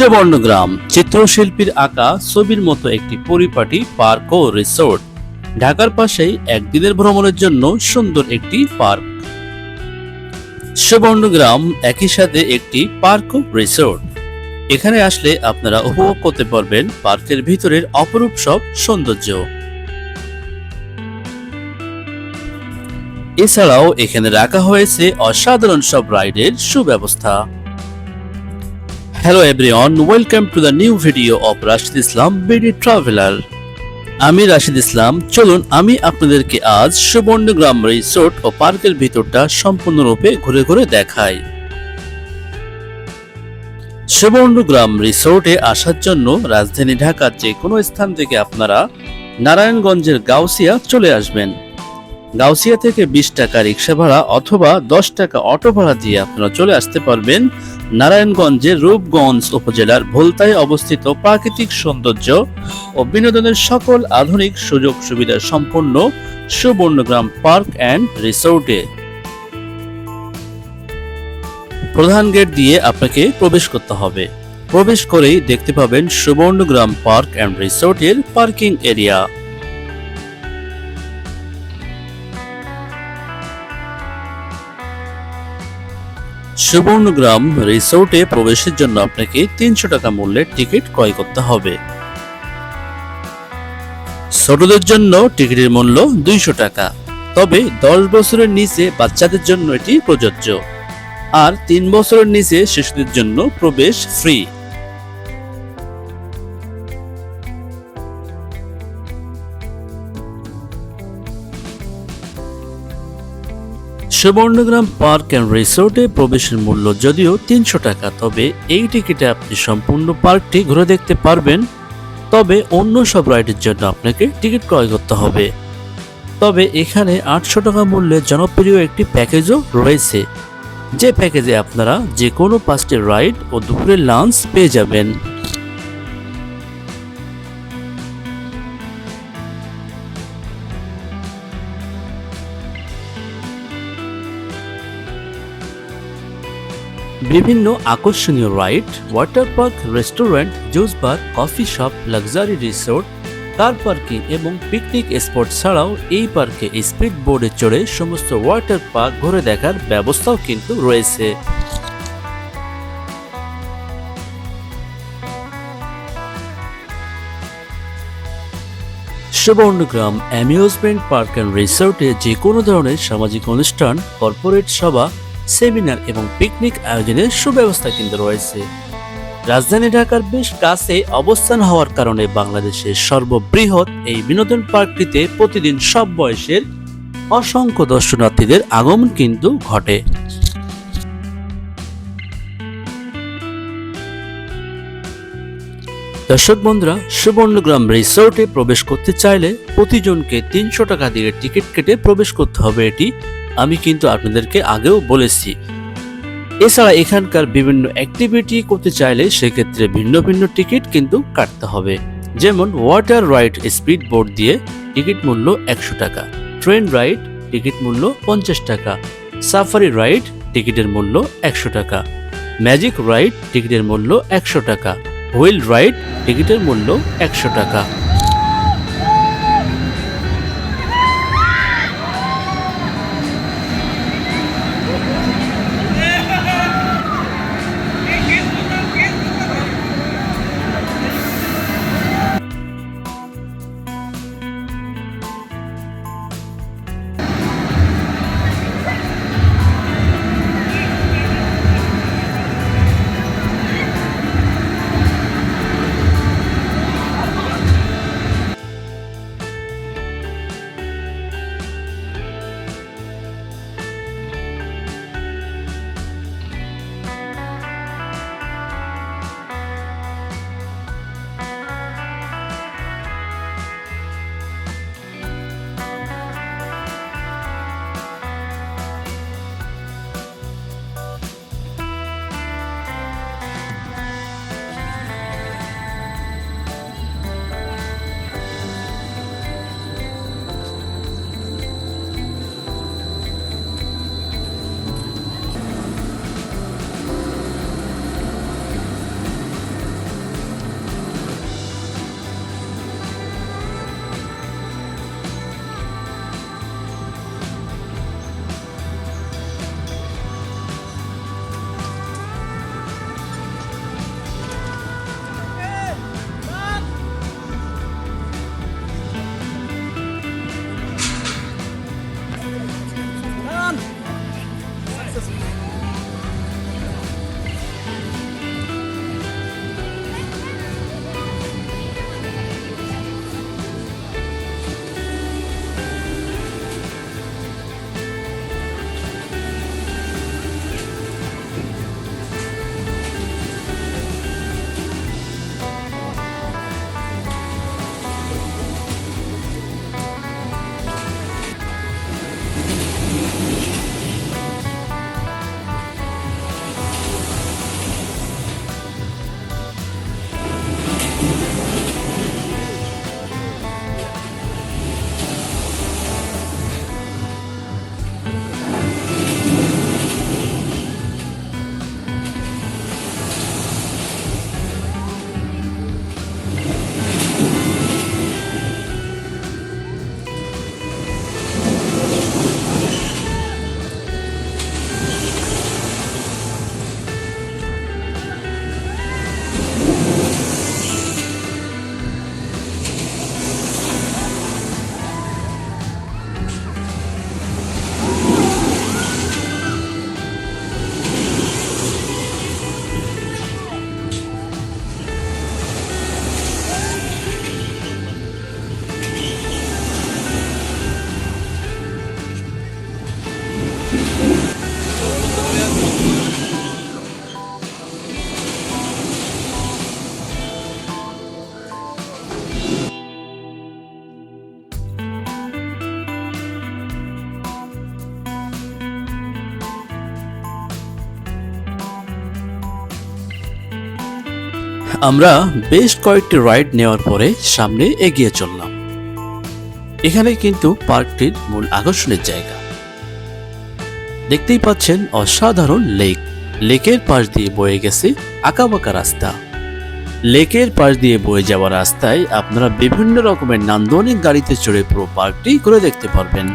সুবর্ণগ্রাম চিত্রশিল্পীর আঁকা ছবির মতো একটি পরিপাটি পার্ক ও রিসোর্ট। ঢাকার পাশেই একদিনের ভ্রমণের জন্য সুন্দর একটি পার্ক। সুবর্ণগ্রাম একই সাথে একটি পার্ক ও রিসোর্ট। এখানে আসলে আপনারা উপভোগ করতে পারবেন পার্কের ভিতরের অপরূপ সব সৌন্দর্য। এছাড়াও এখানে রাখা হয়েছে অসাধারণ সব রাইডের সুব্যবস্থা। Hello everyone welcome to the new video of Rashid Islam BD traveller আমি রাশিদ ইসলাম চলুন আমি আপনাদেরকে আজ সুবর্ণগ্রাম রিসোর্ট ও পার্কের ভিতরটা সম্পূর্ণরূপে ঘুরে ঘুরে দেখাই। সুবর্ণগ্রাম রিসোর্টে আসার জন্য রাজধানী ঢাকার যে কোনো স্থান থেকে আপনারা নারায়ণগঞ্জের গাউসিয়া চলে আসবেন। গাউসিয়া থেকে বিশ টাকা রিক্সা ভাড়া অথবা দশ টাকা অটো ভাড়া দিয়ে আপনারা চলে আসতে পারবেন। নারায়ণগঞ্জের রূপগঞ্জ উপজেলার ভোলতায় অবস্থিত প্রাকৃতিক সৌন্দর্য ও বিনোদনের সকল আধুনিক সুযোগ সুবিধা সম্পন্ন সুবর্ণগ্রাম পার্ক অ্যান্ড রিসোর্টে। প্রধান গেট দিয়ে আপনাকে প্রবেশ করতে হবে। প্রবেশ করেই দেখতে পাবেন সুবর্ণগ্রাম পার্ক অ্যান্ড রিসোর্টের পার্কিং এরিয়া। সুবর্ণগ্রাম রিসোর্টে প্রবেশের জন্য আপনাকে তিনশো টাকা মূল্যের টিকিট ক্রয় করতে হবে। ছোটদের জন্য টিকিটের মূল্য দুইশো টাকা। তবে দশ বছরের নিচে বাচ্চাদের জন্য এটি প্রযোজ্য। আর তিন বছরের নিচে শিশুদের জন্য প্রবেশ ফ্রি সুবর্ণগ্রাম পার্ক অ্যান্ড রিসোর্টে প্রবেশের মূল্য যদিও তিনশো টাকা, তবে এই টিকিটে আপনি সম্পূর্ণ পার্কটি ঘুরে দেখতে পারবেন। তবে অন্য সব রাইডের জন্য আপনাকে টিকিট ক্রয় করতে হবে। তবে এখানে আটশো টাকা মূল্যে জনপ্রিয় একটি প্যাকেজও রয়েছে, যে প্যাকেজে আপনারা যে কোনো পাঁচটি রাইড ও দুপুরের লাঞ্চ পেয়ে যাবেন। বিভিন্ন আকর্ষণীয় ride water park restaurant juice bar coffee shop luxury resort car parking এবং পিকনিক স্পট ছাড়াও এই পার্কে স্পিড বোর্ডে চড়ে সমস্ত ওয়াটার পার্ক ঘুরে দেখার ব্যবস্থাও কিন্তু রয়েছে। সুবর্ণগ্রাম অ্যামিউজমেন্ট পার্ক অ্যান্ড রিসোর্টে যে কোনো ধরনের সামাজিক অনুষ্ঠান কর্পোরেট সভা সেমিনার এবং পিকনিক আয়োজনের সুব্যবস্থা কিন্তু রয়েছে। রাজধানী ঢাকার বেশ কাছে অবস্থান হওয়ার কারণে বাংলাদেশের সর্ববৃহৎ এই বিনোদন পার্কটিতে প্রতিদিন সব বয়সের অসংখ্য দর্শনার্থীদের আগমন কিন্তু ঘটে। দর্শক বন্ধুরা, সুবর্ণগ্রাম রিসোর্টে প্রবেশ করতে চাইলে প্রতিজনকে তিনশো টাকা দিয়ে টিকিট কেটে প্রবেশ করতে হবে এটি আমি কিন্তু আপনাদেরকে আগেও বলেছি। এছাড়া এখানকার বিভিন্ন অ্যাক্টিভিটি করতে চাইলে সেক্ষেত্রে ভিন্ন ভিন্ন টিকিট কিন্তু কাটতে হবে। যেমন ওয়াটার রাইড স্পিড বোর্ড দিয়ে টিকিট মূল্য একশো টাকা ট্রেন রাইড টিকিট মূল্য পঞ্চাশ টাকা সাফারি রাইড টিকিটের মূল্য একশো টাকা ম্যাজিক রাইড টিকিটের মূল্য একশো টাকা হুইল রাইড টিকিটের মূল্য একশো টাকা। আমরা বেশ কয়েকটি রাইড নেওয়ার পরে সামনে এগিয়ে চললাম। এখানে কিন্তু পার্কটির মূল আকর্ষণের জায়গা। দেখতেই পাচ্ছেন অসাধারণ লেক। লেকের পাশ দিয়ে বয়ে গেছে আঁকাবাঁকা রাস্তা। লেকের পাশ দিয়ে বয়ে যাওয়া রাস্তায় আপনারা বিভিন্ন রকমের নান্দনিক গাড়িতে চড়ে পুরো পার্কটি ঘুরে দেখতে পারবেন।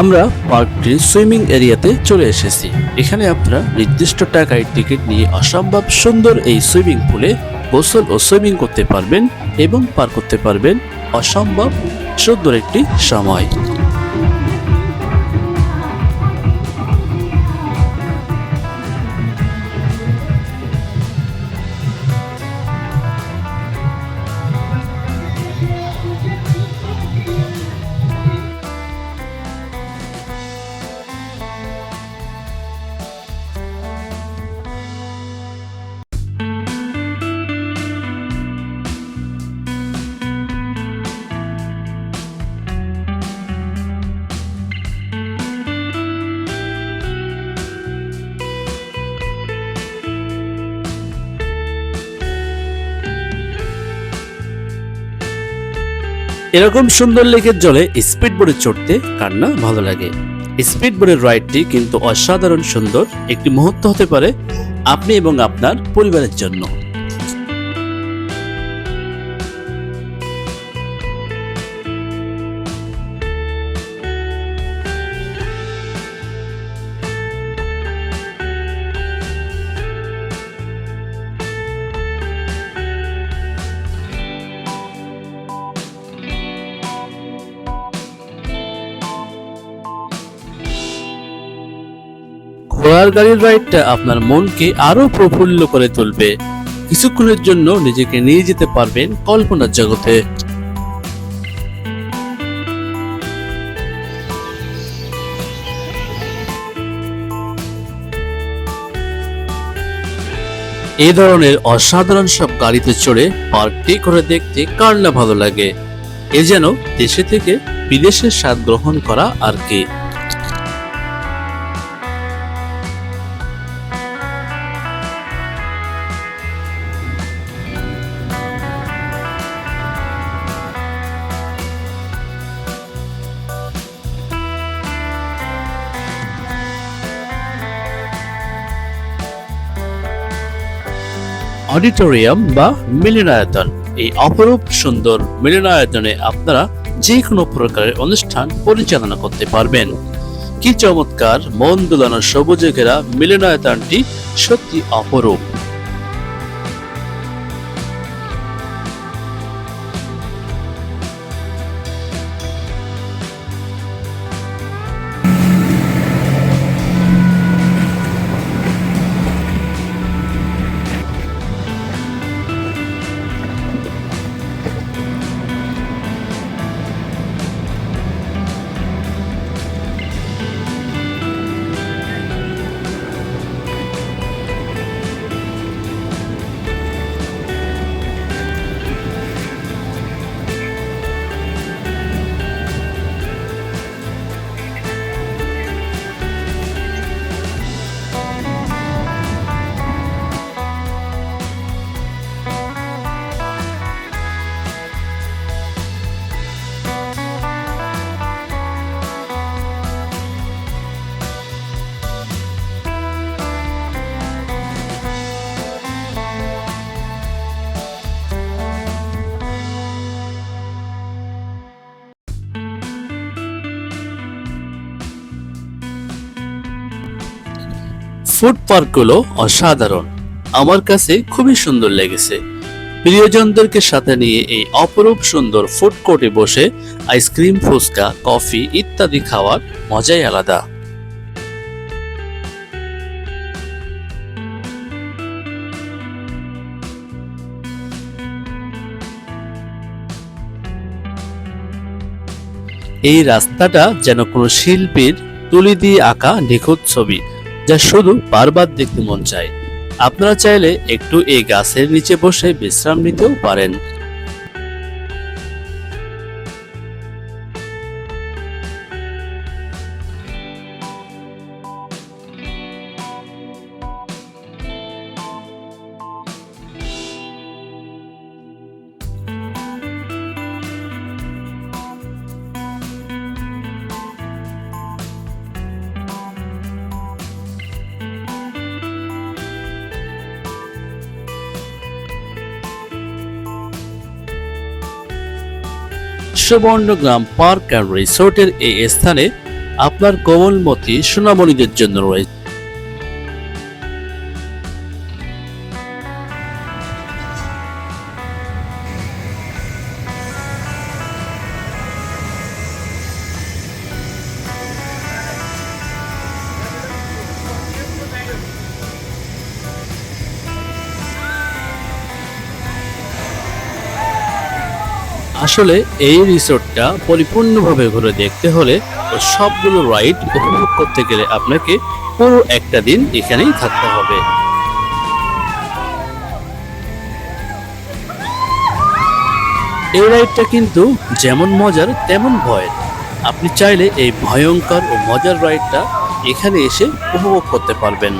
আমরা পার্কটির সুইমিং এরিয়াতে চলে এসেছি। এখানে আপনারা নির্দিষ্ট টাকায় টিকিট নিয়ে অসম্ভব সুন্দর এই সুইমিং পুলে গোসল ও সুইমিং করতে পারবেন এবং পার করতে পারবেন অসম্ভব সুন্দর একটি সময়। এরকম সুন্দর লেকের জলে স্পিড বোর্ডে চড়তে কার না ভালো লাগে। স্পিড বোর্ডের রাইডটি কিন্তু অসাধারণ সুন্দর একটি মুহূর্ত হতে পারে আপনি এবং আপনার পরিবারের জন্য। ঘোড়ার গাড়ির রাইডটা আপনার মনকে আরও প্রফুল্ল করে তুলবে। কিছুক্ষণের জন্য নিজেকে নিয়ে যেতে পারবেন কল্পনার জগতে। এই ধরনের অসাধারণ সব গাড়িতে চড়ে পার্কটি করে দেখতে কার না ভালো লাগে। এ যেন দেশে থেকে বিদেশের স্বাদ গ্রহণ করা আর কি। অডিটোরিয়াম বা মিলনায়তন। এই অপরূপ সুন্দর মিলনায়তনে আপনারা যে কোনো প্রকারের অনুষ্ঠান পরিচালনা করতে পারবেন। কি চমৎকার মন দুলানো সবুজে ঘেরা মিলনায়তনটি সত্যি অপরূপ। ফুড পার্কগুলো অসাধারণ। আমার কাছে খুবই সুন্দর লেগেছে। প্রিয়জনদেরকে সাথে নিয়ে এই অপরূপ সুন্দর ফুড কোর্টে বসে আইসক্রিম, ফুচকা, কফি ইত্যাদি খাওয়ার মজাই আলাদা। এই রাস্তাটা যেন কোনো শিল্পীর তুলি দিয়ে আঁকা নিখুঁত ছবি। যা শুধু বারবার দেখতে মন চায়। আপনারা চাইলে একটু এই গাছের নিচে বসে বিশ্রাম নিতেও পারেন। সুবর্ণগ্রাম পার্ক অ্যান্ড রিসোর্টের এই স্থানে আপনার কোমলমতি সোনামণিদের জন্য রয়েছে। আসলে এই রিসোর্টটা পরিপূর্ণভাবে ঘুরে দেখতে হলে সবগুলো রাইড উপভোগ করতে গেলে আপনাকে পুরো একটা দিন এখানেই থাকতে হবে। এই রাইডটা কিন্তু যেমন মজার, তেমন ভয়ের আপনি চাইলে এই ভয়ঙ্কর ও মজার রাইডটা এখানে এসে উপভোগ করতে পারবেন।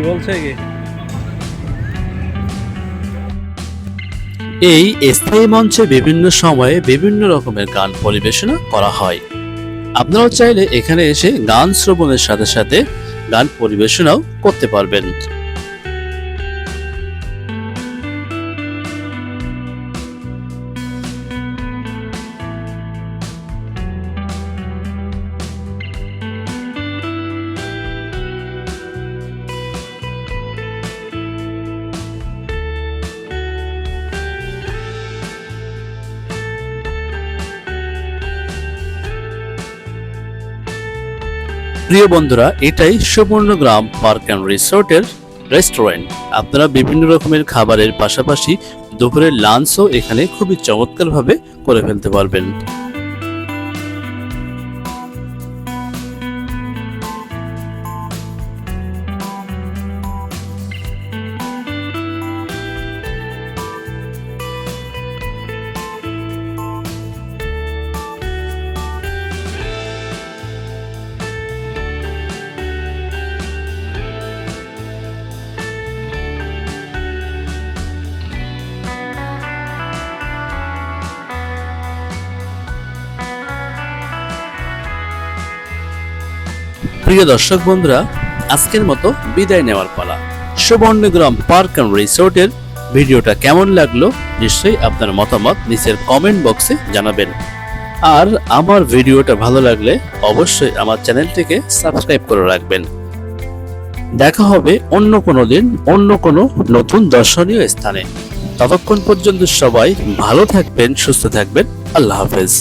বলছে কি? এই স্থায়ী মঞ্চে বিভিন্ন সময়ে বিভিন্ন রকমের গান পরিবেশনা করা হয়। আপনারাও চাইলে এখানে এসে গান শ্রবণের সাথে সাথে গান পরিবেশনাও করতে পারবেন। প্রিয় বন্ধুরা, এটাই সুবর্ণগ্রাম পার্ক অ্যান্ড রিসোর্টের রেস্টুরেন্ট। আপনারা বিভিন্ন রকমের খাবারের পাশাপাশি দুপুরের লাঞ্চও এখানে খুবই চমৎকারভাবে করে ফেলতে পারবেন। প্রিয় দর্শক বন্ধুরা, আজকের মতো বিদায় নেওয়ার পালা। সুবর্ণগ্রাম পার্ক অ্যান্ড রিসোর্টের ভিডিওটা কেমন লাগল নিশ্চয়ই আপনার মতামত নিচের কমেন্ট বক্সে জানাবেন। আর আমার ভিডিওটা ভালো লাগলে অবশ্যই আমার চ্যানেলটিকে সাবস্ক্রাইব করে রাখবেন। দেখা হবে অন্য কোনো দিন, অন্য কোনো নতুন দর্শনীয় স্থানে। ততক্ষণ পর্যন্ত সবাই ভালো থাকবেন, সুস্থ থাকবেন। আল্লাহ হাফেজ।